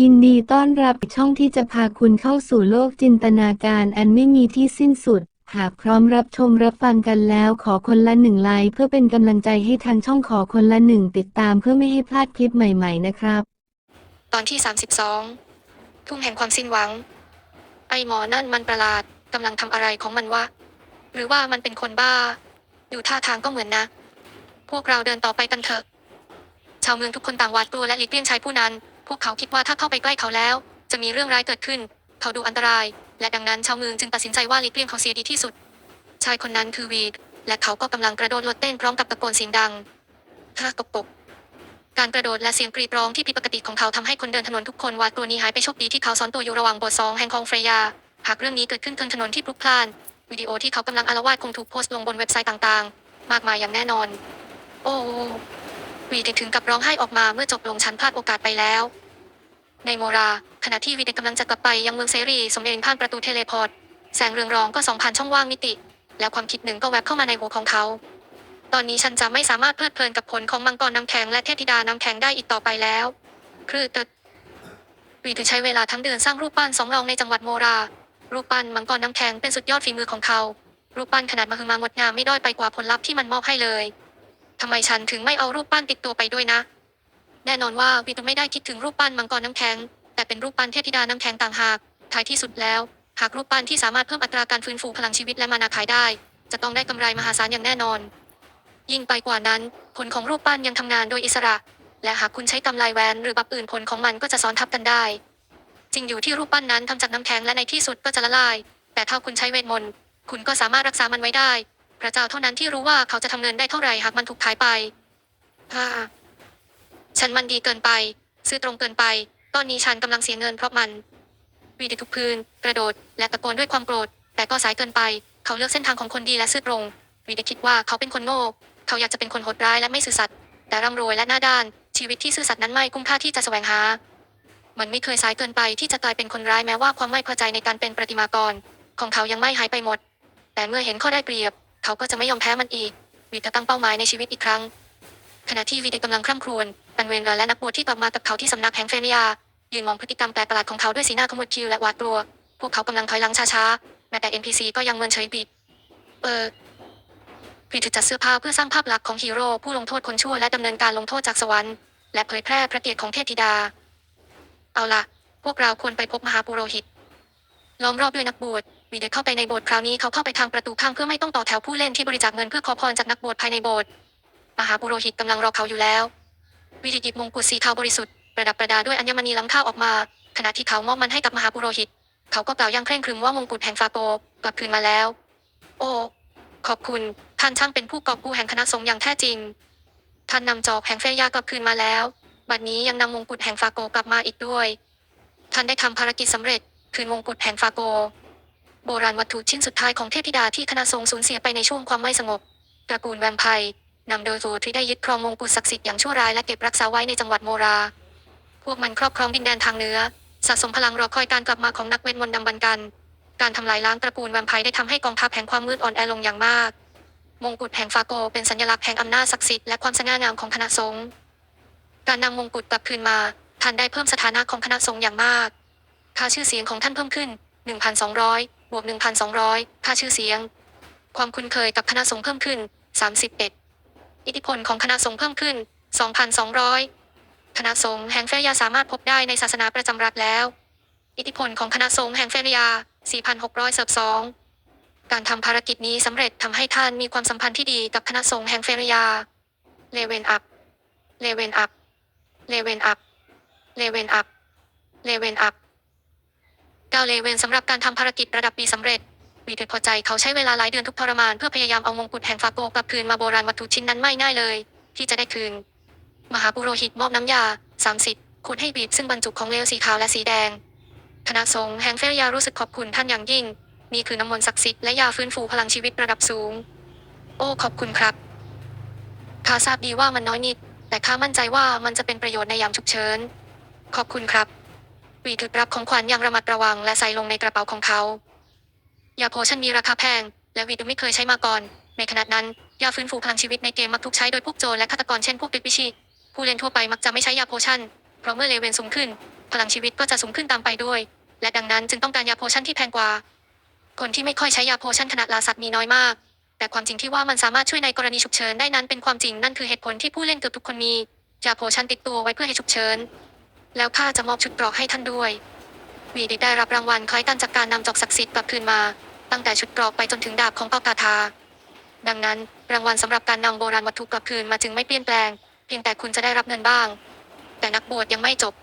ยินดีต้อนรับช่องที่จะพาคุณเข้าสู่โลกจินตนาการอันไม่มีที่สิ้นสุด หากพร้อมรับชมรับฟังกันแล้วขอคนละหนึ่งไลค์เพื่อเป็นกำลังใจให้ทางช่องขอคนละหนึ่งติดตามเพื่อไม่ให้พลาดคลิปใหม่ ๆ นะครับ ตอนที่ 32 ทุ่งแห่งความสิ้นหวัง ไอหมอนั่นมันประหลาดกำลังทำอะไรของมันวะหรือว่ามันเป็นคนบ้า ดูท่าทางก็เหมือนนะ พวกเราเดินต่อไปกันเถอะ ชาวเมืองทุกคนต่างหวาดกลัวและหลีกเลี่ยงชายผู้นั้น พวกเขาคิดว่าถ้าเข้าไปใกล้เขาแล้ว จะมีเรื่องร้ายเกิดขึ้น เขาดูอันตราย และดังนั้นชาวเมืองจึงตัดสินใจว่าหลีกเลี่ยงเขาเสียดีที่สุด ชายคนนั้นคือวีดและเขาก็กำลังกระโดดลดเต้นพร้อมกับตะโกนเสียงดังฮ่าตกปกการกระโดดและเสียงกรีดร้องที่ผิดปกติของเขาทำให้คนเดินถนนทุกคนหวาดกลัวนี้หายไปโชคดีที่เขาซ่อนตัวอยู่ระหว่างโบสถ์สองแห่งคลองเฟรยา หากเรื่องนี้เกิดขึ้นบนถนนที่พลุกพล่านวิดีโอที่เขากำลังอาละวาดคงถูกโพสต์ลงบนเว็บไซต์ต่างๆ มากมายอย่างแน่นอน โอ้ วีเด็กถึงกับร้องไห้ออกมาเมื่อจบลงชั้นพลาดโอกาสไปแล้ว ในโมรา ขณะที่วีเด็กกำลังจะกลับไปยังเมืองเซรี สมเด็จผ่านประตูเทเลพอร์ต แสงเรืองรองก็ส่องผ่านช่องว่างมิติ แล้วความคิดหนึ่งก็แวบเข้ามาในหัวของเขา ตอนนี้ฉันจะไม่สามารถเพลิดเพลินกับผลของมังกรน้ำแข็งและเทพธิดาน้ำแข็งได้อีกต่อไปแล้วคือเตดวีถือใช้เวลาทั้งเดือนสร้างรูปปั้นสองรองในจังหวัดโมรา รูปปั้นมังกรน้ำแข็งเป็นสุดยอดฝีมือของเขา รูปปั้นขนาดมหึมางดงามไม่ด้อยไปกว่าผลลัพธ์ที่มันมอบให้เลย ทำไมฉันถึงไม่เอารูปปั้นติดตัวไปด้วยนะ แน่นอนว่าวีตุไม่ได้คิดถึงรูปปั้นมังกรน้ำแข็ง แต่เป็นรูปปั้นเทพธิดาน้ำแข็งต่างหาก ท้ายที่สุดแล้ว หากรูปปั้นที่สามารถเพิ่มอัตราการฟื้นฟูพลังชีวิตและมานาขายได้ จะต้องได้กำไรมหาศาลอย่างแน่นอน ยิ่งไปกว่านั้น ผลของรูปปั้นยังทำงานโดยอิสระ และหากคุณใช้กำไลแหวนหรือบับอื่นผลของมันก็จะซ้อนทับกันได้จริงอยู่ที่รูปปั้นนั้นทำจากน้ำแข็งและในที่สุดก็จะละลาย แต่ถ้าคุณใช้เวทมนต์คุณก็สามารถรักษามันไว้ได้ พระเจ้าเท่านั้นที่รู้ว่าเขาจะทำเงินได้เท่าไหร่หากมันถูกขายไปฮ่าฉันมันดีเกินไป ซื้อตรงเกินไป ตอนนี้ฉันกำลังเสียเงินเพราะมันวีดิทุกพื้น กระโดด และตะโกนด้วยความโกรธ แต่ก็สายเกินไป เขาเลือกเส้นทางของคนดีและซื่อตรงวีดิคิดว่าเขาเป็นคนโง่ เขาอยากจะเป็นคนโหดร้ายและไม่ซื่อสัตย์ แต่ร่ำรวยและหน้าด้าน ชีวิตที่ซื่อสัตย์นั้นไม่คุ้มค่าที่จะแสวงหา มันไม่เคยสายเกินไปที่จะกลายเป็นคนร้ายแม้ว่าความไม่พอใจในการเป็นประติมากร ของเขายังไม่หายไปหมด แต่เมื่อเห็นข้อได้เปรียบ เขาก็จะไม่ยอมแพ้มันอีกวีจะตั้งเป้าหมายในชีวิตอีกครั้ง ขณะที่วีเดกำลังคร่ำครวญตันเวนราและนักบวชที่กลับมากับเขาที่สำนักแห่งเฟเนียยืนมองพฤติกรรมแปลกประหลาดของเขาด้วยสีหน้าขมวดคิ้วและหวาดกลัว พวกเขากำลังถอยหลังช้าๆแม้แต่ NPC ก็ยังเมินเฉยบิดเออพีถือจัดเสื้อผ้าเพื่อสร้างภาพลักษณ์ของฮีโร่ผู้ลงโทษคนชั่วและดำเนินการลงโทษจากสวรรค์และเผยแพร่พระเกียรติของเทพธิดา เอาล่ะพวกเราควรไปพบมหาปุโรหิต ล้อมรอบด้วยนักบวช วีเดเข้าไปในโบสถ์คราวนี้เขาเข้าไปทางประตูข้างเพื่อไม่ต้องต่อแถวผู้เล่นที่บริจาคเงินเพื่อขอพรจากนักบวชภายในโบสถ์มหาปุโรหิตกำลังรอเขาอยู่แล้ว วิริยิบมงกุฎสีขาวบริสุทธิ์ประดับประดาด้วยอัญมณีล้ำค่าออกมา ขณะที่เขามอบมันให้กับมหาปุโรหิต เขาก็กล่าวอยังเคร่งครึมว่ามงกุฎแห่งฟาโกกลับคืนมาแล้ว โอ้ขอบคุณท่านช่างเป็นผู้กอบกู้แห่งคณะสงฆ์อย่างแท้จริงท่านนำจอบแห่งเฟยากลับคืนมาแล้ว บัดนี้ยังนำมงกุฎแห่งฟาโกกลับมาอีกด้วย ท่านได้ทำภารกิจสำเร็จ คืนมงกุฎแห่งฟาโก โบราณวัตถุชิ้นสุดท้ายของเทพธิดาที่คณะสงฆ์สูญเสียไปในช่วงความไม่สงบตระกูลแวมไพร์นำโดยโซที่ได้ยึดครองมงกุฎศักดิ์สิทธิ์อย่างชั่วร้ายและเก็บรักษาไว้ในจังหวัดโมรา พวกมันครอบครองดินแดนทางเหนือสะสมพลังรอคอยการกลับมาของนักเวทมนต์ดำบันกัน การทำลายล้างตระกูลแวมไพร์ได้ทำให้กองทัพแห่งความมืดอ่อนแอลงอย่างมาก มงกุฎแห่งฟาโกเป็นสัญลักษณ์แห่งอำนาจศักดิ์สิทธิ์และความสง่างามของคณะสงฆ์การนำมงกุฎกลับคืนมาท่านได้เพิ่มสถานะของคณะสงฆ์อย่างมาก ค่าชื่อเสียงของท่านเพิ่มขึ้น 1,200 บวก 1,200 ค่าชื่อเสียง ความคุ้นเคยกับคณะสงฆ์เพิ่มขึ้น 31 อิทธิพลของคณะสงฆ์เพิ่มขึ้น 2,200 คณะสงฆ์แห่งเฟรยาสามารถพบได้ในศาสนาประจำรัฐแล้ว อิทธิพลของคณะสงฆ์แห่งเฟรยา 4,600เสิบสองการทำภารกิจนี้สำเร็จทำให้ท่านมีความสัมพันธ์ที่ดีกับคณะสงฆ์แห่งเฟรยา เลเวนอัพ เลเวนอัพ เลเวนอัพ เลเวนอัพ เลเวนอัพ ก้าวเลเวนสำหรับการทำภารกิจระดับปีสำเร็จวีเถิดพอใจเขาใช้เวลาหลายเดือนทุกทรมานเพื่อพยายามเอามงกุฎแห่งฟาโกกลับคืนมาโบราณวัตถุชิ้นนั้นไม่ง่ายเลย ที่จะได้คืน มหาปุโรหิตมอบน้ำยาสามสิบขวดให้บีบซึ่งบรรจุของเลวสีขาวและสีแดงคณะสงฆ์แห่งเฟรยารู้สึกขอบคุณท่านอย่างยิ่ง นี่คือน้ำมนต์ศักดิ์สิทธิ์และยาฟื้นฟูพลังชีวิตระดับสูง โอ้ขอบคุณครับข้าทราบดีว่ามันน้อยนิด แต่ข้ามั่นใจว่ามันจะเป็นประโยชน์ในยามฉุกเฉิน ขอบคุณครับ วีถึกรับของขวัญอย่างระมัดระวังและใส่ลงในกระเป๋าของเขา ยาโพชั่นมีราคาแพง และวีดูไม่เคยใช้มาก่อน ในขณะนั้น ยาฟื้นฟูพลังชีวิตในเกมมักถูกใช้โดยพวกโจรและฆาตกรเช่นพวกปิดวิชิผู้เล่นทั่วไปมักจะไม่ใช้ยาโพชั่น เพราะเมื่อเลเวนสูงขึ้น พลังชีวิตก็จะสูงขึ้นตามไปด้วย และดังนั้นจึงต้องการยาโพชั่นที่แพงกว่า คนที่ไม่ค่อยใช้ยาโพชั่นขนาดลาสัตว์มีน้อยมาก แต่ความจริงที่ว่ามันสามารถช่วยในกรณีฉุกเฉินได้นั้นเป็นความจริงนั่นคือเหตุผลที่ผู้เล่นเกือบทุกคนมียาโพชั่นติดตัวไว้เพื่อให้ฉุกเฉิน แล้วข้าจะมอบชุดเกรอกให้ท่านด้วย วีดิได้รับรางวัลคล้ายกันจากการนำจอกศักดิ์สิทธิ์กลับคืนมา ตั้งแต่ชุดเกรอกไปจนถึงดาบของเปากาทา ดังนั้นรางวัลสำหรับการนำโบราณวัตถุกลับคืนมาจึงไม่เปลี่ยนแปลง เพียงแต่คุณจะได้รับเงินบ้าง แต่นักบวชยังไม่จบ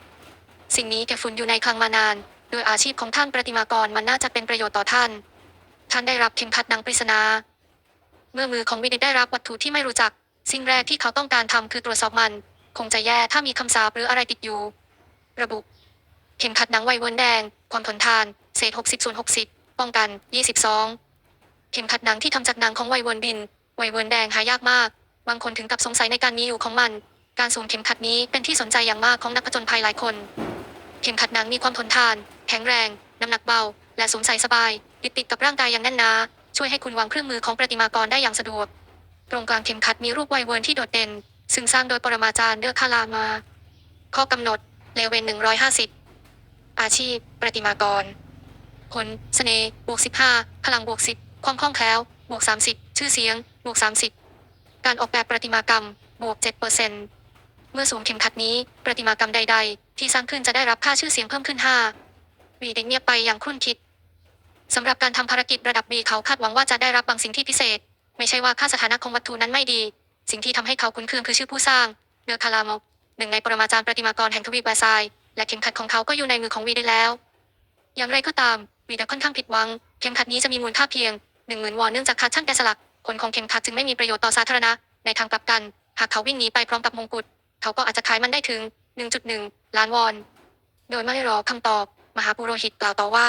สิ่งนี้แกฝุ่นอยู่ในคลังมานาน โดยอาชีพของท่านประติมากรมันน่าจะเป็นประโยชน์ต่อท่าน ท่านได้รับเข็มขัดนังปริศนา เมื่อมือของวินิได้รับวัตถุที่ไม่รู้จัก สิ่งแรกที่เขาต้องการทำคือตรวจสอบมัน คงจะแย่ถ้ามีคำสาปหรืออะไรติดอยู่ ระบุ เข็มขัดหนังไวเวิร์นแดง ความทนทาน เศษ 60ส่วน60 ป้องกัน 22 เข็มขัดหนังที่ทำจากหนังของไวเวิร์นบิน ไวเวิร์นแดงหายากมาก บางคนถึงกับสงสัยในการมีอยู่ของมัน การสวมเข็มขัดนี้เป็นที่สนใจอย่างมากของนักผจญภัยหลายคน เข็มขัดหนังมีความทนทาน แข็งแรง น้ำหนักเบา และสวมใส่สบายยึดติดกับร่างกายอย่างแน่นหนาช่วยให้คุณวางเครื่องมือของประติมากรได้อย่างสะดวก ตรงกลางเข็มขัดมีรูปไวเวิร์นที่โดดเด่น ซึ่งสร้างโดยปรมาจารย์เดอคาลามา ข้อกำหนด เลเวน150อยห้าสิบอาชีพ ประติมากร ผลเสน่ห์บวก15พลังบวก10ความคล่องแคล้วบวก30ชื่อเสียง บวก30การออกแบบประติมากรรม บวก7%เปอร์เซนเมื่อสวมเข็มขัดนี้ ประติมากรรมใด ๆ ที่สร้างขึ้นจะได้รับค่าชื่อเสียงเพิ่มขึ้น5วีเด็กเงียบไปอย่างครุ่นคิดสำหรับการทำภารกิจระดับบีเขาคาดหวังว่าจะได้รับบางสิ่งที่พิเศษ ไม่ใช่ว่าค่าสถานะของวัตถุนั้นไม่ดี สิ่งที่ทำให้เขาคุ้นเคืองคือชื่อผู้สร้างเดอคาลามอก นึ่งในปรมาจารย์ประติมากรแห่งทวีปแวร์ซายและเข็มขัดของเขาก็อยู่ในมือของวีได้แล้ว อย่างไรก็ตามวีดค่อนข้างผิดหวัง เข็มขัดนี้จะมีมูลค่าเพียงหนึ่งหมื่นวอนเนื่องจากขาดช่างแกะสลักผลของเข็มขัดจึงไม่มีประโยชน์ต่อสาธารณะ ในทางกลับกัน หากเขาวิ่งหนีไปพร้อมกับมงกุฎเขาก็อาจจะขายมันได้ถึง 1.1 ล้านวอน โดยไม่รอคำตอบ มหาปุโรหิตกล่าวต่อว่า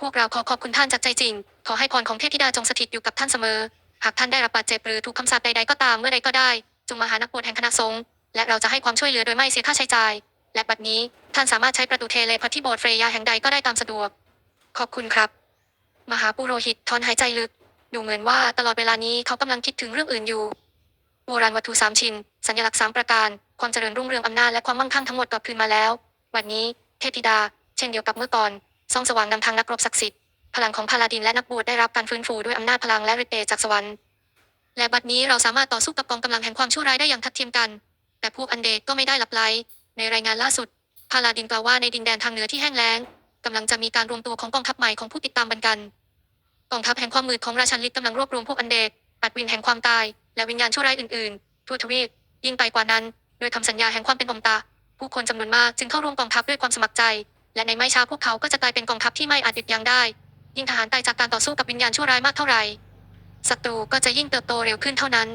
พวกเราขอขอบคุณท่านจากใจจริง ขอให้พรของเทพธิดาจงสถิตอยู่กับท่านเสมอ หากท่านได้รับบาดเจ็บหรือถูกคำสาปใดๆก็ตามเมื่อใดก็ได้ จงมาหานักบวชแห่งคณะสงฆ์ และเราจะให้ความช่วยเหลือโดยไม่เสียค่าใช้จ่าย และบัดนี้ท่านสามารถใช้ประตูเทเลพอร์ตที่โบสถ์เฟรยาแห่งใดก็ได้ตามสะดวก ขอบคุณครับ มหาปุโรหิตถอนหายใจลึก ดูเหมือนว่าตลอดเวลานี้เขากำลังคิดถึงเรื่องอื่นอยู่โบราณวัตถุสามชิ้น สัญลักษณ์สามประการ ความเจริญรุ่งเรืองอำนาจและความมั่งคั่งทั้งหมดกลับคืนมาแล้ว วันนี้ เทพธิดา เช่นเดียวกับเมื่อก่อนส่องสว่างนำทางนักรบศักดิ์สิทธิ์พลังของพาลาดินและนักบวชได้รับการฟื้นฟูด้วยอำนาจพลังและฤทธิ์เดชจากสวรรค์และบัดนี้เราสามารถต่อสู้กับกองกำลังแห่งความชั่วร้ายได้อย่างทัดเทียมกัน แต่พวกอันเดก็ไม่ได้หลับไหลในรายงานล่าสุด พาลาดินกล่าวว่าในดินแดนทางเหนือที่แห้งแล้งกำลังจะมีการรวมตัวของกองทัพใหม่ของผู้ติดตามบันกันกองทัพแห่งความมืดของราชันลิศกำลังรวบรวมพวกอันเดดปัดวินแห่งความตาย และวิญญาณชั่วร้ายอื่นๆทั่วทวีปยิ่งไปกว่านั้น โดยคำสัญญาแห่งความเป็นอมตะผู้คนจำนวนมากจึงเข้าร่วมกองทัพด้วยความสมัครใจ และในไม่ช้าพวกเขาก็จะกลายเป็นกองทัพที่ไม่อาจหยุดยั้งได้ ยิ่งทหารตายจากการต่อสู้กับวิญญาณชั่วร้ายมากเท่าไหร่ศัตรูก็จะยิ่งเติบโตเร็วขึ้นเท่านั้น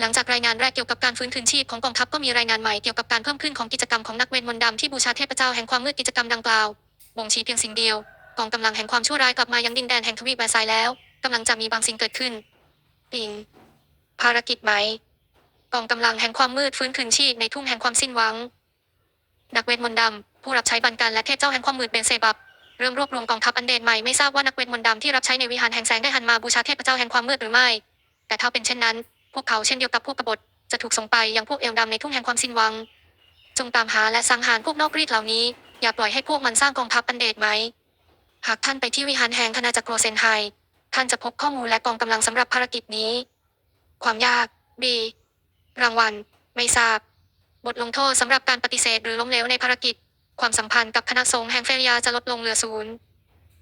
หลังจากรายงานแรกเกี่ยวกับการฟื้นคืนชีพของกองทัพก็มีรายงานใหม่เกี่ยวกับการเพิ่มขึ้นของกิจกรรมของนักเวทมนต์ดำที่บูชาเทพเจ้าแห่งความมืดกิจกรรมดังกล่าวบ่งชี้เพียงสิ่งเดียวกองกำลังแห่งความชั่วร้ายกลับมายังดินแดนแห่งทวีปแวร์ซายแล้วกำลังจะมีบางสิ่งเกิดขึ้นปิงภารกิจไหมกองกำลังแห่งความมืดฟื้นคืนชีพในทุ่งแห่งความสิ้นหวัง นักเวทมนต์ดำผู้รับใช้บันการและเทพเจ้าแห่งความมืดเบนเซบับเริ่มรวบรวมกองทัพอันเดนใหม่ไม่ทราบว่านักเวทมนต์ดำที่รับใช้ในวิหารแห่งแสงได้หันมาบูชาเทพเจ้าแห่งความมืดหรือไม่ แต่ถ้าเป็นเช่นนั้น พวกเขาเช่นเดียวกับพวกกบฏจะถูกส่งไปยังพวกเอลดำในทุ่งแห่งความสิ้นหวัง จงตามหาและสังหารพวกนอกรีดเหล่านี้ อย่าปล่อยให้พวกมันสร้างกองทัพอันเดดไหมหากท่านไปที่วิหารแห่งคณาจักรโรเซนไฮท่านจะพบข้อมูลและกองกำลังสำหรับภารกิจนี้ ความยาก B รางวัล ไม่ทราบ บทลงโทษสำหรับการปฏิเสธหรือล้มเหลวในภารกิจ ความสัมพันธ์กับคณะสงฆ์แห่งเฟริยาจะลดลงเหลือศูนย์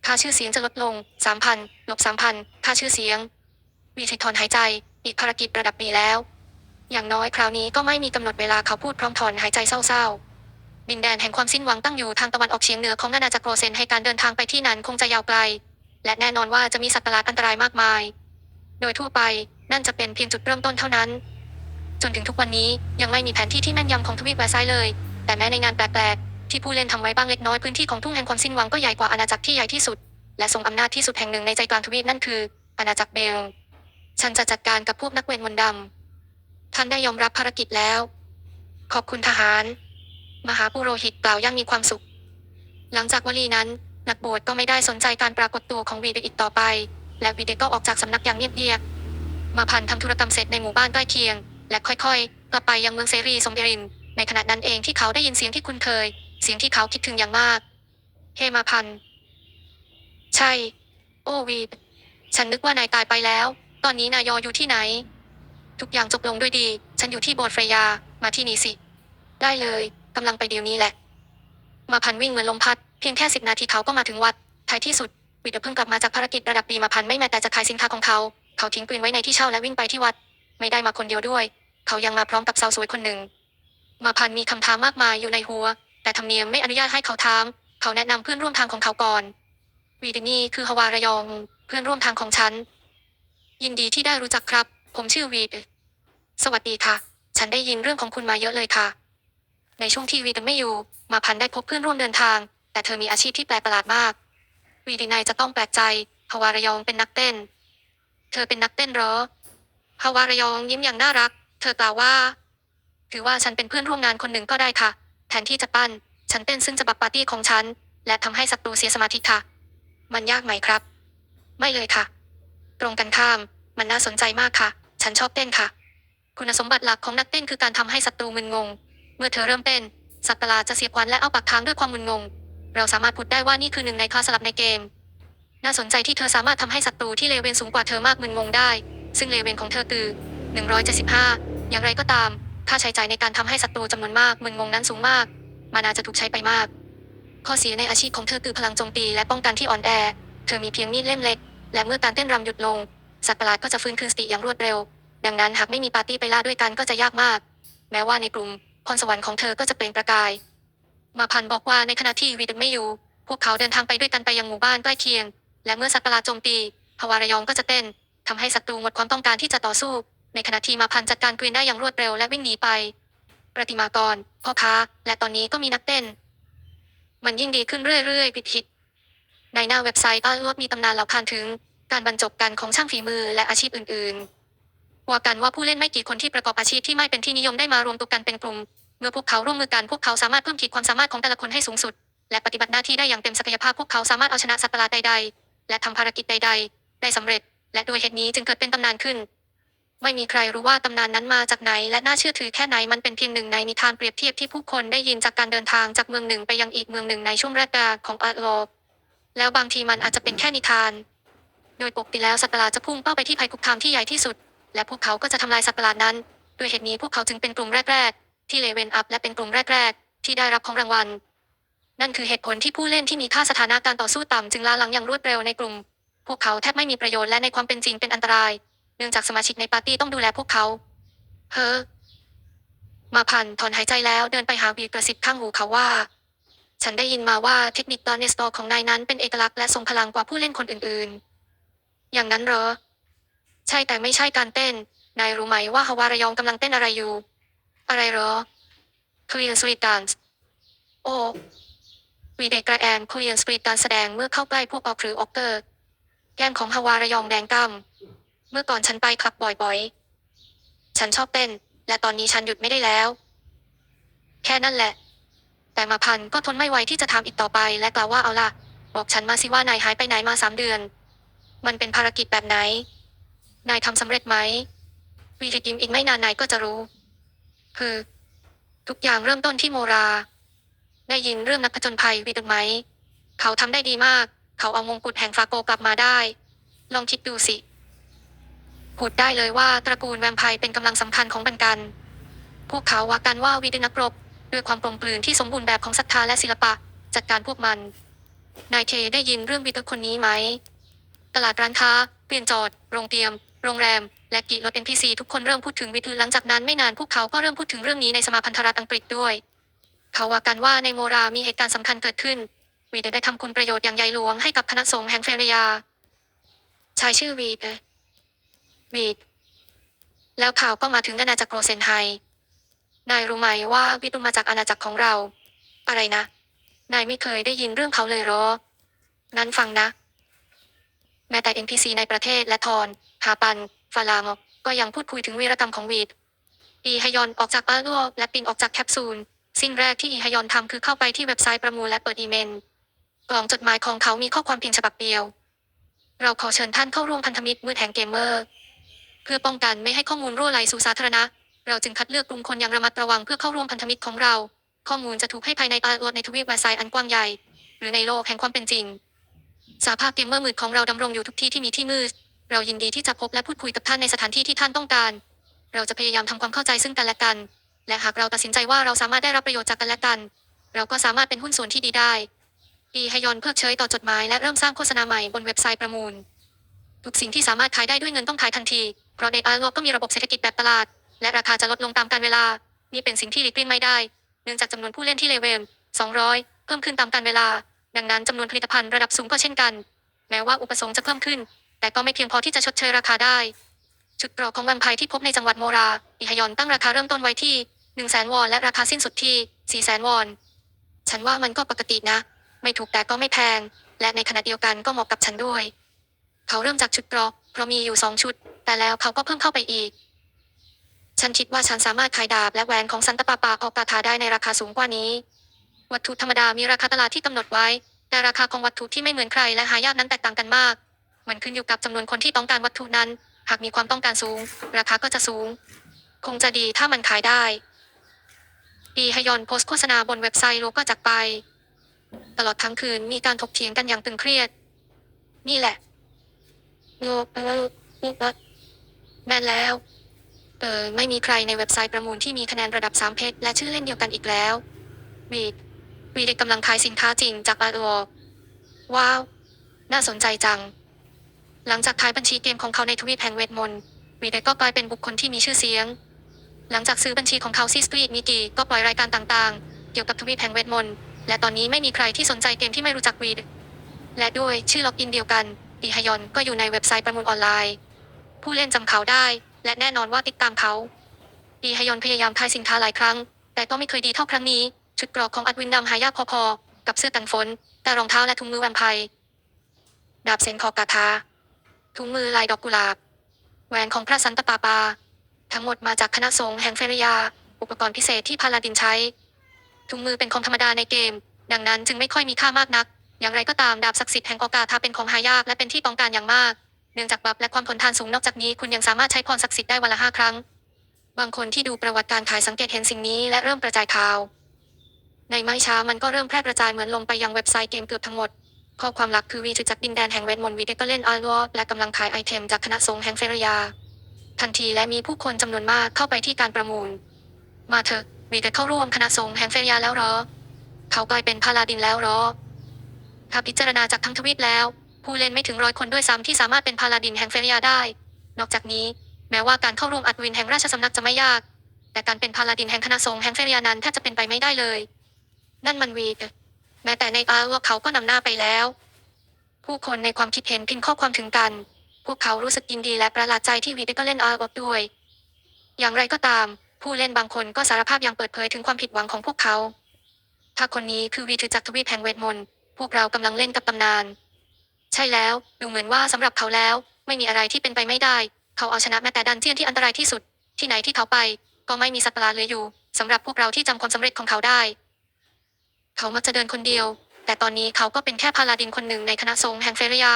ค่าชื่อเสียงจะลดลง 3,000ลบ3,000ค่าชื่อเสียง วีสิทธิ์ถอนหายใจ อีกภารกิจระดับบีแล้ว อย่างน้อยคราวนี้ก็ไม่มีกำหนดเวลาเขาพูดพร้อมถอนหายใจเศร้าๆดินแดนแห่งความสิ้นหวังตั้งอยู่ทางตะวันออกเฉียงเหนือของอาณาจักรโกรเซนให้การเดินทางไปที่นั้นคงจะยาวไกล และแน่นอนว่าจะมีสัตว์ประหลาดอันตรายมากมาย โดยทั่วไปนั่นจะเป็นเพียงจุดเริ่มต้นเท่านั้น จนถึงทุกวันนี้ยังไม่มีแผนที่ที่แม่นยำของทวีปแวร์ซายน์เลย แต่แม้ในงานแปลกๆที่ผู้เล่นทำไว้บ้างเล็กน้อยพื้นที่ของทุ่งแห่งความสิ้นหวังก็ใหญ่กว่าอาณาจักรที่ใหญ่ที่สุดและทรงอำนาจที่สุดแห่งหนึ่งในใจกลางทวีปนั่นคือ อาณาจักรเบล ฉันจะจัดการกับพวกนักเวทมนต์ดำ ท่านได้ยอมรับภารกิจแล้ว ขอบคุณทหาร มหาปุโรหิตกล่าวอยังมีความสุข หลังจากวลีนั้น นักบวชก็ไม่ได้สนใจการปรากฏตัวของวีเดอีกต่อไป และวีเดก็ออกจากสำนักอย่างเงียบๆมาพันทำธุรกรรมเสร็จในหมู่บ้านใกล้เคียง และค่อยๆกลับไปยังเมืองเซรีสมเดริน ในขณะนั้นเองที่เขาได้ยินเสียงที่คุ้นเคย เสียงที่เขาคิดถึงอย่างมาก เฮมาพันธ์ใช่ โอวีดฉันนึกว่านายตายไปแล้ว ตอนนี้นายยออยู่ที่ไหน ทุกอย่างจบลงด้วยดี ฉันอยู่ที่โบสถ์เฟรยา มาที่นี่สิ ได้เลยกำลังไปเดี๋ยวนี้แหละ มาพันวิ่งเหมือนลมพัด เพียงแค่สิบนาทีเขาก็มาถึงวัด ท้ายที่สุดวิดเพิ่งกลับมาจากภารกิจระดับดีมาพันไม่แม้แต่จะขายสินค้าของเขา เขาทิ้งปืนไว้ในที่เช่าและวิ่งไปที่วัด ไม่ได้มาคนเดียวด้วย เขายังมาพร้อมกับสาวสวยคนหนึ่ง มาพันมีคำถามมากมายอยู่ในหัว แต่ธรรมเนียมไม่อนุญาตให้เขาถาม เขาแนะนำเพื่อนร่วมทางของเขาก่อนวีดินี่คือฮวาระยอง เพื่อนร่วมทางของฉัน ยินดีที่ได้รู้จักครับ ผมชื่อวีดสวัสดีค่ะ ฉันได้ยินเรื่องของคุณมาเยอะเลยค่ะ ในช่วงที่วีดไม่อยู่ มาพันได้พบเพื่อนร่วมเดินทาง แต่เธอมีอาชีพที่แปลกประหลาดมาก วีดีนายจะต้องแปลกใจฮวารยองเป็นนักเต้น เธอเป็นนักเต้นเหรอฮวารยองยิ้มอย่างน่ารัก เธอกล่าวว่า ถือว่าฉันเป็นเพื่อนร่วมงานคนหนึ่งก็ได้ค่ะ แทนที่จะปั้น ฉันเต้นซึ่งจะบักปาร์ตี้ของฉัน และทำให้ศัตรูเสียสมาธิค่ะ มันยากไหมครับ ไม่เลยค่ะ ตรงกันข้าม มันน่าสนใจมากค่ะ ฉันชอบเต้นค่ะ คุณสมบัติหลักของนักเต้นคือการทำให้ศัตรูมึนงง เมื่อเธอเริ่มเต้น สัตว์ประหลาดจะเสียบควันและเอาปากค้างด้วยความมึนงง เราสามารถพูดได้ว่านี่คือหนึ่งในคลาสลับในเกม น่าสนใจที่เธอสามารถทำให้ศัตรูที่เลเวนสูงกว่าเธอมากมึนงงได้ ซึ่งเลเวนของเธอคือ 175 อย่างไรก็ตาม ค่าใช้จ่ายในการทำให้ศัตรูจำนวนมากมึนงงนั้นสูงมาก มานาจะถูกใช้ไปมาก ข้อเสียในอาชีพของเธอคือพลังโจมตีและป้องกันที่อ่อนแอ เธอมีเพียงมีดเล่มเล็ก และเมื่อการเต้นรำหยุดลง สัตว์ประหลาดก็จะฟื้นคืนสติอย่างรวดเร็ว ดังนั้นหากไม่มีปาร์ตี้ไปล่าด้วยกันก็จะยากมาก แม้ว่าในกลุ่มพรสวรรค์ของเธอก็จะเปล่งประกาย มาพันบอกว่าในขณะที่วีดไม่อยู่ พวกเขาเดินทางไปด้วยกันไปยังหมู่บ้านใกล้เคียง และเมื่อสัตว์ประหลาดโจมตีฮวารยองก็จะเต้นทำให้ศัตรูหมดความต้องการที่จะต่อสู้ ในขณะที่มาพันจัดการกรีนได้อย่างรวดเร็วและวิ่งหนีไป ประติมากรพ่อค้า และตอนนี้ก็มีนักเต้น มันยิ่งดีขึ้นเรื่อยๆผิดฮิต ในหน้าเว็บไซต์อ้างว่ามีตำนานเล่าขานถึง การบรรจบกันของช่างฝีมือและอาชีพอื่นๆว่ากันว่าผู้เล่นไม่กี่คนที่ประกอบอาชีพที่ไม่เป็นที่นิยมได้มารวมตัวกันเป็นกลุ่ม เมื่อพวกเขาร่วมมือกันพวกเขาสามารถเพิ่มขีดความสามารถของแต่ละคนให้สูงสุด และปฏิบัติหน้าที่ได้อย่างเต็มศักยภาพพวกเขาสามารถเอาชนะสัตว์ประหลาดใดๆ และทำภารกิจใด ๆ ได้สำเร็จ และโดยเหตุนี้จึงเกิดเป็นตำนานขึ้น ไม่มีใครรู้ว่าตำนานนั้นมาจากไหน และน่าเชื่อถือแค่ไหนมันเป็นเพียงหนึ่งในนิทานเปรียบเทียบที่ผู้คนได้ยินจากการเดินทางจากเมืองหนึ่งไปยังอีกเมืองหนึ่งในช่วงแรกของอาร์โล แล้วบางทีมันอาจจะเป็นแค่นิทาน โดยปกติแล้วสัตว์ประหลาดจะพุ่งเป้าไปที่ภัยคุกคามที่ใหญ่ที่สุด และพวกเขาก็จะทำลายสัตว์ประหลาดนั้น ด้วยเหตุนี้พวกเขาจึงเป็นกลุ่มแรก ๆ ที่เลเวนอัพและเป็นกลุ่มแรก ๆ ที่ได้รับของรางวัล นั่นคือเหตุผลที่ผู้เล่นที่มีค่าสถานะการต่อสู้ต่ำจึงล้าหลังอย่างรวดเร็วในกลุ่ม พวกเขาแทบไม่มีประโยชน์และในความเป็นจริงเป็นอันตราย เนื่องจากสมาชิกในปาร์ตี้ต้องดูแลพวกเขา เฮ้อมาพันถอนหายใจแล้วเดินไปหาวีกระซิบข้างหูเขาว่า ฉันได้ยินมาว่าเทคนิคตอนเนสตอของนายนั้นเป็นเอกลักษณ์และทรงพลังกว่าผู้เล่นคนอื่นๆ อย่างนั้นเหรอ ใช่แต่ไม่ใช่การเต้น นายรู้ไหมว่าฮาวารยองกำลังเต้นอะไรอยู่ อะไรเหรอ Korean Street Dance โอ้วีเดกระแอน Korean Street Dance แสดงเมื่อเข้าใกล้พวกออกหรือออกเกอร์ แก้มของฮาวารยองแดงกำเมื่อก่อนฉันไปคลับบ่อยๆ ฉันชอบเต้น และตอนนี้ฉันหยุดไม่ได้แล้ว แค่นั้นแหละ แต่มาพันก็ทนไม่ไหวที่จะทำอีกต่อไป และกล่าวว่าเอาล่ะ บอกฉันมาสิว่านายหายไปไหนมาสามเดือน มันเป็นภารกิจแบบไหน นายทำสำเร็จไหมวีทิยิ้มอีกไม่นานนายก็จะรู้ คือ ทุกอย่างเริ่มต้นที่โมรา ได้ยินเรื่องนักผจญภัยวีดึกไหม เขาทำได้ดีมาก เขาเอามงกุฎแห่งฟาโกกลับมาได้ ลองคิดดูสิพูดได้เลยว่าตระกูลแวมไพร์เป็นกำลังสำคัญของบรรกัน พวกเขาว่ากันว่าวีดึกนักรบ ด้วยความกลมกลืนที่สมบูรณ์แบบของศรัทธาและศิลปะ จัดการพวกมัน นายเทได้ยินเรื่องวีดึกคนนี้ไหม ตลาดร้านค้า เปลี่ยนจอด โรงเตรียม โรงแรม และกีรถ NPC ทุกคนเริ่มพูดถึงวิทูหลังจากนั้นไม่นานพวกเขาก็เริ่มพูดถึงเรื่องนี้ในสมาพันธรัฐอังกฤษด้วย เขาว่ากันว่าในโมรามีเหตุการณ์สำคัญเกิดขึ้นวีดได้ทำคุณประโยชน์อย่างใหญ่หลวงให้กับคณะสงฆ์แห่งเฟรียาชายชื่อวีดอ่อวีดแล้วข่าวก็มาถึงอาณาจักรโรเซนไฮ นายรู้ไหมว่าวีดมาจากอาณาจักรของเรา อะไรนะ นายไม่เคยได้ยินเรื่องเขาเลยหรอ นั้นฟังนะ แม้แต่ NPC ในประเทศและทอนฮาปัน ฟาลางก็ยังพูดคุยถึงวีรกรรมของวีดอีฮยอนออกจากอาร์ลัวและปินออกจากแคปซูล สิ่งแรกที่อีฮยอนทำคือเข้าไปที่เว็บไซต์ประมูลและเปิดอีเมล กล่องจดหมายของเขามีข้อความเพียงฉบับเดียว เราขอเชิญท่านเข้าร่วมพันธมิตรมืดแห่งเกมเมอร์ เพื่อป้องกันไม่ให้ข้อมูลรั่วไหลสู่สาธารณะ เราจึงคัดเลือกกลุ่มคนอย่างระมัดระวังเพื่อเข้าร่วมพันธมิตรของเรา ข้อมูลจะถูกให้ภายในอาร์ตในทวีปแวร์ไซอันกว้างใหญ่ หรือในโลกแห่งความเป็นจริงสาภาพเกมเมอร์มืดของเราดำรงอยู่ทุกที่ที่มีที่มืด เรายินดีที่จะพบและพูดคุยกับท่านในสถานที่ที่ท่านต้องการ เราจะพยายามทำความเข้าใจซึ่งกันและกัน และหากเราตัดสินใจว่าเราสามารถได้รับประโยชน์จากกันและกัน เราก็สามารถเป็นหุ้นส่วนที่ดีได้อีฮยอนเพิกเฉยต่อจดหมายและเริ่มสร้างโฆษณาใหม่บนเว็บไซต์ประมูล ทุกสิ่งที่สามารถขายได้ด้วยเงินต้องขายทันที เพราะในอาร์ลก็มีระบบเศรษฐกิจแบบตลาด และราคาจะลดลงตามกาลเวลา นี่เป็นสิ่งที่หลีกเลี่ยงไม่ได้ เนื่องจากจำนวนผู้เล่นที่เลเวล 200 เพิ่มขึ้นตามกาลเวลา ดังนั้นจำนวนผลิตภัณฑ์ระดับสูงก็เช่นกัน แม้ว่าอุปสงค์จะเพิ่มขึ้น แต่ก็ไม่เพียงพอที่จะชดเชยราคาได้ชุดเกรอกของวังไพที่พบในจังหวัดโมราอิฮยอนตั้งราคาเริ่มต้นไว้ที่1 0 0 0 0แสนวอนและราคาสิ้นสุดที่4 0 0แสนวอน ฉันว่ามันก็ปกตินะ ไม่ถูกแต่ก็ไม่แพง และในขณะเดียวกันก็เหมาะกับฉันด้วย เขาเริ่มจากชุดเกรอกเพราะมีอยู่สองชุด แต่แล้วเขาก็เพิ่มเข้าไปอีก ฉันคิดว่าฉันสามารถขายดาบและแหวนของซันตาปาปาออกกาทาได้ในราคาสูงกว่านี้ วัตถุธรรมดามีราคาตลาดที่กำหนดไว้ แต่ราคาของวัตถุที่ไม่เหมือนใครและหายากนั้นแตกต่างกันมาก มันขึ้นอยู่กับจำนวนคนที่ต้องการวัตถุนั้น หากมีความต้องการสูง ราคาก็จะสูง คงจะดีถ้ามันขายได้ปีฮยอนโพสต์โฆษณาบนเว็บไซต์โลก็จากไป ตลอดทั้งคืนมีการถกเถียงกันอย่างตึงเครียด นี่แหละโลเออเออแม่นแล้ว เออไม่มีใครในเว็บไซต์ประมูลที่มีคะแนนระดับ 3 เพชรและชื่อเล่นเดียวกันอีกแล้ววีดวีเด็กกำลังขายสินค้าจริงจากอาร์โอว้าว น่าสนใจจัง หลังจากขายบัญชีเกมของเขาในทวีปแห่งเวทมนต์วีเด็กก็กลายเป็นบุคคลที่มีชื่อเสียง หลังจากซื้อบัญชีของเขาซีสตรีทมิกีก็ปล่อยรายการต่างๆ เกี่ยวกับทวีปแห่งเวทมนต์และตอนนี้ไม่มีใครที่สนใจเกมที่ไม่รู้จักวีดและด้วยชื่อล็อกอินเดียวกันอีฮยอนก็อยู่ในเว็บไซต์ประมูลออนไลน์ ผู้เล่นจำเขาได้ และแน่นอนว่าติดตามเขาอีฮยอนพยายามทายสินค้าหลายครั้ง แต่ก็ไม่เคยดีเท่าครั้งนี้ ชุดเกรอกของอัดวินดำหายากพอๆ กับเสื้อกันฝน แต่รองเท้าและถุงมือแวมไพร์ดาบเซนคอกาทาถุงมือลายดอกกุหลาบ แหวนของพระสันตปาปา ทั้งหมดมาจากคณะสงฆ์แห่งเฟริยา อุปกรณ์พิเศษที่พาลาดินใช้ ถุงมือเป็นของธรรมดาในเกม ดังนั้นจึงไม่ค่อยมีค่ามากนัก อย่างไรก็ตามดาบศักดิ์สิทธิ์แห่งโอกาทาเป็นของหายากและเป็นที่ต้องการอย่างมาก นื่องจากบัฟและความทนทานสูงนอกจากนี้คุณยังสามารถใช้พรศักดิ์สิทธิ์ได้วันละห้าครั้ง บางคนที่ดูประวัติการขายสังเกตเห็นสิ่งนี้และเริ่มกระจายข่าว ในไม่ช้ามันก็เริ่มแพร่กระจายเหมือนลงไปยังเว็บไซต์เกมเกือบทั้งหมด ข้อความหลักคือวีถือจากดินแดนแห่งเวทมนต์วีเด็กก็เล่นอาร์วอและกำลังขายไอเทมจากคณะสงฆ์แห่งเฟรยา ทันทีและมีผู้คนจำนวนมากเข้าไปที่การประมูล มาเถอะวีเด็กเข้าร่วมคณะสงฆ์แห่งเฟรยาแล้วหรอ เขากลายเป็นพาลาดินแล้วหรอถ้าพิจารณาจากทั้งทวีปแล้ว ผู้เล่นไม่ถึงร้อยคนด้วยซ้ำที่สามารถเป็นพาลาดินแห่งเฟรยาได้ นอกจากนี้ แม้ว่าการเข้าร่วมอัดวินแห่งราชสำนักจะไม่ยาก แต่การเป็นพาลาดินแห่งคณะสงฆ์แห่งเฟรยานั้นแทบจะเป็นไปไม่ได้เลย นั่นมันวีดแม้แต่ในอาร์วเขาก็นำหน้าไปแล้ว ผู้คนในความคิดเห็นพิมพ์ข้อความถึงกัน พวกเขารู้สึกยินดีและประหลาดใจที่วีดก็เล่นอาร์วด้วย อย่างไรก็ตาม ผู้เล่นบางคนก็สารภาพอย่างเปิดเผยถึงความผิดหวังของพวกเขาถ้าคนนี้คือวีถือจากทวีปแห่งเวทมนต์พวกเรากำลังเล่นกับตำนาน ใช่แล้ว ดูเหมือนว่าสำหรับเขาแล้ว ไม่มีอะไรที่เป็นไปไม่ได้ เขาเอาชนะแม้แต่ดันเจียนที่อันตรายที่สุด ที่ไหนที่เขาไป ก็ไม่มีสัตว์ประหลาดเหลืออยู่สำหรับพวกเราที่จำความสำเร็จของเขาได้ เขามักจะเดินคนเดียว แต่ตอนนี้เขาก็เป็นแค่พาลาดินคนหนึ่งในคณะสงฆ์แห่งเฟรยา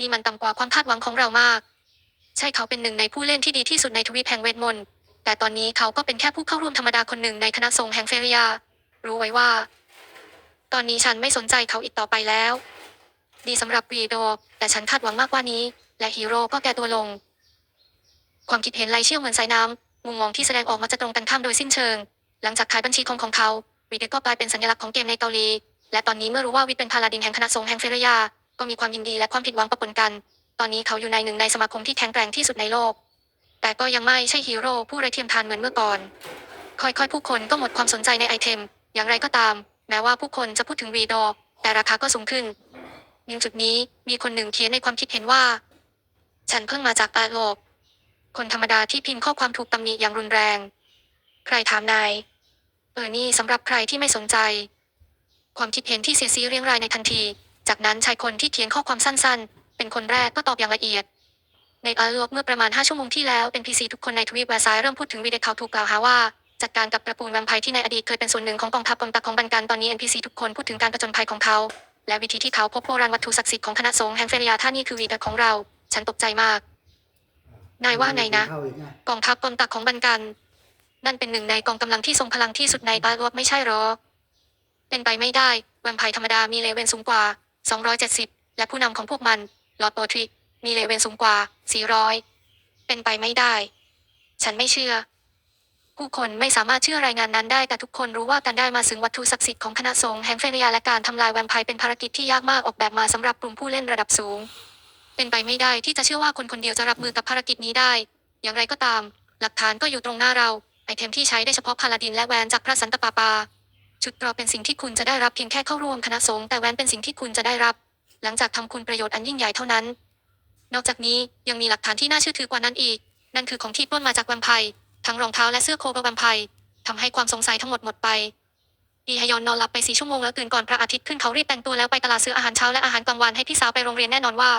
นี่มันต่ำกว่าความคาดหวังของเรามาก ใช่เขาเป็นหนึ่งในผู้เล่นที่ดีที่สุดในทวีปแห่งเวทมนต์แต่ตอนนี้เขาก็เป็นแค่ผู้เข้าร่วมธรรมดาคนหนึ่งในคณะสงฆ์แห่งเฟรยา รู้ไว้ว่า ตอนนี้ฉันไม่สนใจเขาอีกต่อไปแล้ว ดีสำหรับวีโด แต่ฉันคาดหวังมากกว่านี้ และฮีโร่ก็แก่ตัวลง ความคิดเห็นไหลเชี่ยวเหมือนสายน้ำมุมมองที่แสดงออกมาจะตรงกันข้ามโดยสิ้นเชิง หลังจากขายบัญชีของของเขาวีเดก็กลายเป็นสัญลักษณ์ของเกมในเกาหลี และตอนนี้เมื่อรู้ว่าวิทเป็นพาลาดินแห่งคณะสงฆ์แห่งเฟรยา ก็มีความยินดีและความผิดหวังปะปนกัน ตอนนี้เขาอยู่ในหนึ่งในสมาคมที่แข็งแกร่งที่สุดในโลก แต่ก็ยังไม่ใช่ฮีโร่ผู้ไร้เทียมทานเหมือนเมื่อก่อน ค่อยๆ ผู้คนก็หมดความสนใจในไอเทม อย่างไรก็ตาม แม้ว่าผู้คนจะพูดถึงวีดอแต่ราคาก็สูงขึ้น ยังจุดนี้ มีคนหนึ่งเขียนในความคิดเห็นว่า ฉันเพิ่งมาจากอาโลก คนธรรมดาที่พิมพ์ข้อความถูกตำหนิอย่างรุนแรง ใครถามนาย เออนี่สำหรับใครที่ไม่สนใจ ความคิดเห็นที่เสียสีเรียงรายในทันที จากนั้นชายคนที่เขียนข้อความสั้นๆ เป็นคนแรกก็ตอบอย่างละเอียด ในอาร์ลวกเมื่อประมาณ 5 ชั่วโมงที่แล้วเป็นพีซีทุกคนในทวีปแวร์ซายเริ่มพูดถึงวีเดเขาถูกกล่าวหาว่าจัดการกับตระกูลแวมไพร์ที่ในอดีตเคยเป็นส่วนหนึ่งของกองทัพกองตักของบันกันตอนนี้ NPC ทุกคนพูดถึงการประจนภัยของเขา และวิธีที่เขาพบโบราณวัตถุศักดิ์สิทธิ์ของคณะสงฆ์แห่งเฟริยาท่านี่คือวีเดของเรา ฉันตกใจมาก นายว่าไงนะเข้าอีกไงกองทัพกองตักของบันกัน นั่นเป็นหนึ่งในกองกำลังที่ทรงพลังที่สุดในบาลวไม่ใช่หรอ เป็นไปไม่ได้ แวมไพร์ธรรมดามีเลเวนสูงกว่า 270 และผู้นำของพวกมัน ลอตโตทริกมีเลเวนสูงกว่า 400 เป็นไปไม่ได้ ฉันไม่เชื่อ ผู้คนไม่สามารถเชื่อรายงานนั้นได้แต่ทุกคนรู้ว่าการได้มาซึ่งวัตถุศักดิ์สิทธิ์ของคณะสงฆ์แห่งเฟเนียและการทำลายแวมไพร์เป็นภารกิจที่ยากมากออกแบบมาสำหรับกลุ่มผู้เล่นระดับสูง เป็นไปไม่ได้ที่จะเชื่อว่าคนคนเดียวจะรับมือกับภารกิจนี้ได้ อย่างไรก็ตาม หลักฐานก็อยู่ตรงหน้าเราไอเทมที่ใช้ได้เฉพาะพาลาดินและแวนจากพระสันตะปาปาชุดเกราะเป็นสิ่งที่คุณจะได้รับเพียงแค่เข้าร่วมคณะสงฆ์แต่แวนเป็นสิ่งที่คุณจะได้รับ หลังจากทำคุณประโยชน์อันยิ่งใหญ่เท่านั้น นอกจากนี้ยังมีหลักฐานที่น่าเชื่อถือกว่านั้นอีก นั่นคือของที่ปล้นมาจากแวมไพร์ ทั้งรองเท้าและเสื้อโคกับแวมไพร์ทำให้ความสงสัยทั้งหมดหมดไปอีฮยอนนอนหลับไปสี่ชั่วโมงแล้วตื่นก่อนพระอาทิตย์ขึ้นเขารีบแต่งตัวแล้วไปตลาดซื้ออาหารเช้าและอาหารกลางวันให้พี่สาวไปโรงเรียนแน่นอนว่า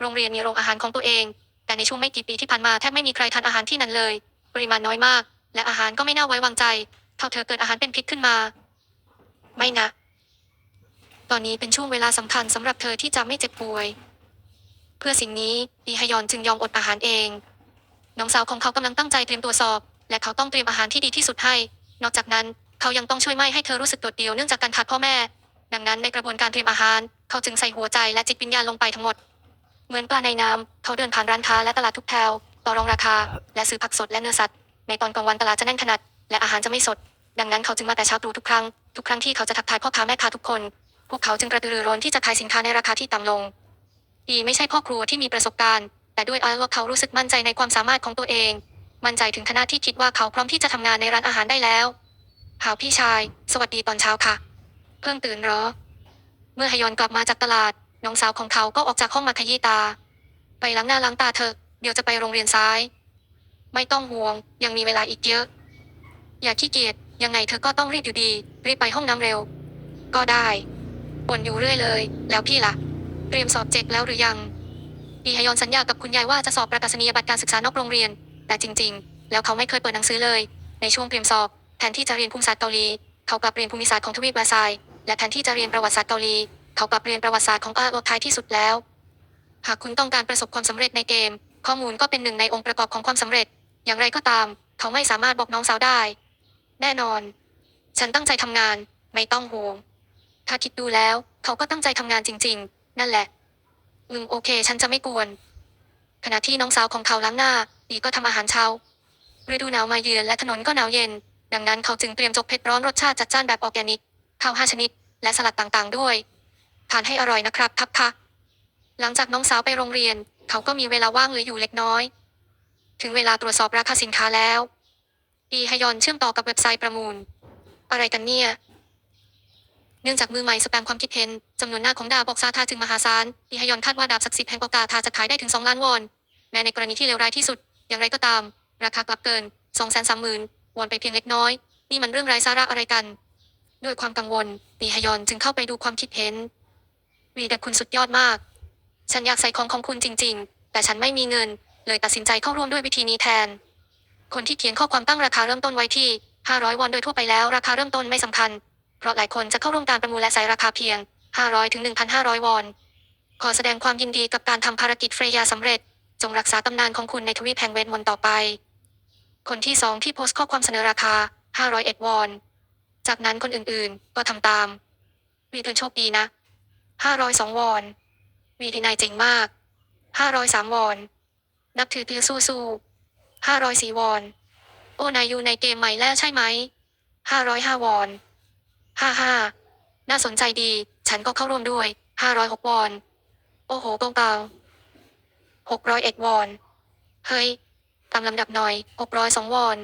โรงเรียนมีโรงอาหารของตัวเอง แต่ในช่วงไม่กี่ปีที่ผ่านมาแทบไม่มีใครทานอาหารที่นั่นเลย ปริมาณน้อยมาก และอาหารก็ไม่น่าไว้วางใจ เท่าเธอเกิดอาหารเป็นพิษขึ้นมา ไม่นะ ตอนนี้เป็นช่วงเวลาสำคัญสำหรับเธอที่จะไม่เจ็บป่วย เพื่อสิ่งนี้ดีฮยอนจึงยอมอดอาหารเอง น้องสาวของเขากำลังตั้งใจเตรียมตัวสอบ และเขาต้องเตรียมอาหารที่ดีที่สุดให้ นอกจากนั้น เขายังต้องช่วยไม่ให้เธอรู้สึกโดดเดี่ยวเนื่องจากการขาดพ่อแม่ ดังนั้นในกระบวนการเตรียมอาหาร เขาจึงใส่หัวใจและจิตวิญญาณลงไปทั้งหมด เหมือนปลาในน้ำเขาเดินผ่านร้านค้าและตลาดทุกแถวต่อรองราคา และซื้อผักสดและเนื้อสัตว์ ในตอนกลางวันตลาดจะแน่นขนาด และอาหารจะไม่สด ดังนั้นเขาจึงมาแต่เช้าตรู่ทุกครั้ง ทุกครั้งที่เขาจะทักทายพ่อค้าแม่ค้าทุกคน พวกเขาจึงกระตือรือร้นที่จะขายสินค้าในราคาที่ต่ำลงอีไม่ใช่พ่อครัวที่มีประสบการณ์ แต่ด้วยอาว่าเขารู้สึกมั่นใจในความสามารถของตัวเอง มั่นใจถึงขนาดที่คิดว่าเขาพร้อมที่จะทำงานในร้านอาหารได้แล้วหาวพี่ชาย สวัสดีตอนเช้าค่ะ เพิ่งตื่นเหรอ เมื่อฮยอนกลับมาจากตลาด น้องสาวของเขาก็ออกจากห้องมาขยี้ตา ไปล้างหน้าล้างตาเถอะ เดี๋ยวจะไปโรงเรียนซ้าย ไม่ต้องห่วง ยังมีเวลาอีกเยอะ อย่าขี้เกียจ ยังไงเธอก็ต้องรีบอยู่ดี รีบไปห้องน้ำเร็ว ก็ได้บ่นอยู่เรื่อยเลย แล้วพี่ล่ะ เตรียมสอบเจ็กแล้วหรือยัง อีฮยอนสัญญากับคุณยายว่าจะสอบประกาศนียบัตรการศึกษานอกโรงเรียน แต่จริง ๆ แล้วเขาไม่เคยเปิดหนังสือเลย ในช่วงเตรียมสอบ แทนที่จะเรียนภูมิศาสตร์เกาหลี เขากลับเรียนภูมิศาสตร์ของทวีปบราซายและแทนที่จะเรียนประวัติศาสตร์เกาหลี เขากลับเรียนประวัติศาสตร์ของอาโอท้ายที่สุดแล้ว หากคุณต้องการประสบความสำเร็จในเกม ข้อมูลก็เป็นหนึ่งในองค์ประกอบของความสำเร็จ อย่างไรก็ตาม เขาไม่สามารถบอกน้องสาวได้ แน่นอน ฉันตั้งใจทำงาน ไม่ต้องห่วงถ้าคิดดูแล้ว เขาก็ตั้งใจทำงานจริง ๆ นั่นแหละ อืมโอเค ฉันจะไม่กวน ขณะที่น้องสาวของเขาล้างหน้าดีก็ทำอาหารเช้าฤดูหนาวมาเยือนและถนนก็หนาวเย็น ดังนั้นเขาจึงเตรียมจกเผ็ดร้อนรสชาติจัดจ้านแบบออร์แกนิกข้าวห้าชนิด และสลัดต่างๆ ด้วยทานให้อร่อยนะครับทับคะหลังจากน้องสาวไปโรงเรียน เขาก็มีเวลาว่างเหลืออยู่เล็กน้อย ถึงเวลาตรวจสอบราคาสินค้าแล้วอีฮยอนเชื่อมต่อกับเว็บไซต์ประมูล อะไรกันเนี่ย เนื่องจากมือใหม่สแปมความคิดเห็นจำนวนหน้าของดาบบอกซาทาถึงมหาศาลอีฮยอนคาดว่าดาบศักดิ์สิทธิ์แห่งปอกาทาจะขายได้ถึง 2 ล้านวอน แม้ในกรณีที่เลวร้ายที่สุด อย่างไรก็ตาม ราคากลับเกิน 2 3 0 0 0 0วอนไปเพียงเล็กน้อย นี่มันเรื่องไร้สาระอะไรกัน ด้วยความกังวลอีฮยอนจึงเข้าไปดูความคิดเห็นวีเดคุณสุดยอดมาก ฉันอยากใส่ของของคุณจริง ๆ แต่ฉันไม่มีเงิน เลยตัดสินใจเข้าร่วมด้วยวิธีนี้แทน คนที่เขียนข้อความตั้งราคาเริ่มต้นไว้ที่ 500 วอนโดยทั่วไปแล้ว ราคาเริ่มต้นไม่สำคัญ เพราะหลายคนจะเข้าร่วมการประมูลและใส่ราคาเพียง 500ถึง1,500 วอน ขอแสดงความยินดีกับการทำภารกิจเฟรยาสำเร็จ จงรักษาตำนานของคุณในทวีปแห่งเวทมนต์ต่อไป คนที่สองที่โพสต์ข้อความเสนอราคา 501 วอน จากนั้นคนอื่นๆ ก็ทำตาม วีเธอโชคดีนะ 502 วอน วีทีนายเจ๋งมาก 503 วอน นับถือเตือสู้สู้504 วอน โอ้นายอยู่ในเกมใหม่แล้วใช่ไหม 505 วอน 55น่าสนใจดี ฉันก็เข้าร่วมด้วย506วอน โอ้โหกงเปล่า601วอน เฮ้ย ตามลำดับหน่อย602วอน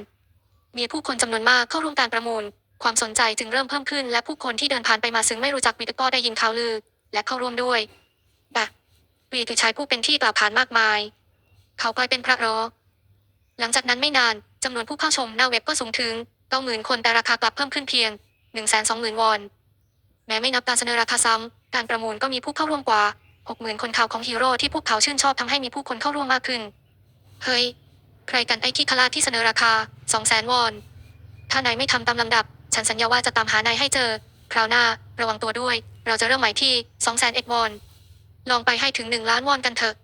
มีผู้คนจำนวนมากเข้าร่วมการประมูล ความสนใจจึงเริ่มเพิ่มขึ้น และผู้คนที่เดินผ่านไปมาซึ่งไม่รู้จักวีก็ได้ยินข่าวลือ และเข้าร่วมด้วยบะวีคือชายผู้เป็นที่กล่าวขานมากมาย เขากลายเป็นพระรอหลังจากนั้นไม่นานจำนวนผู้เข้าชมหน้าเว็บก็สูงถึง90,000คนแต่ราคากลับเพิ่มขึ้นเพียง 120,000 วอน แม้ไม่นับการเสนอราคาซ้ำ การประมูลก็มีผู้เข้าร่วมกว่า 60,000 คนข่าวของฮีโร่ที่พวกเขาชื่นชอบทำให้มีผู้คนเข้าร่วมมากขึ้น เฮ้ย ใครกันไอ้ที่คลาดที่เสนอราคา 200,000 วอน ถ้านายไม่ทำตามลำดับ ฉันสัญญาว่าจะตามหานายให้เจอ คราวหน้า ระวังตัวด้วย เราจะเริ่มใหม่ที่200,000เอ็ดวอน ลองไปให้ถึง 1 ล้านวอนกันเถอะ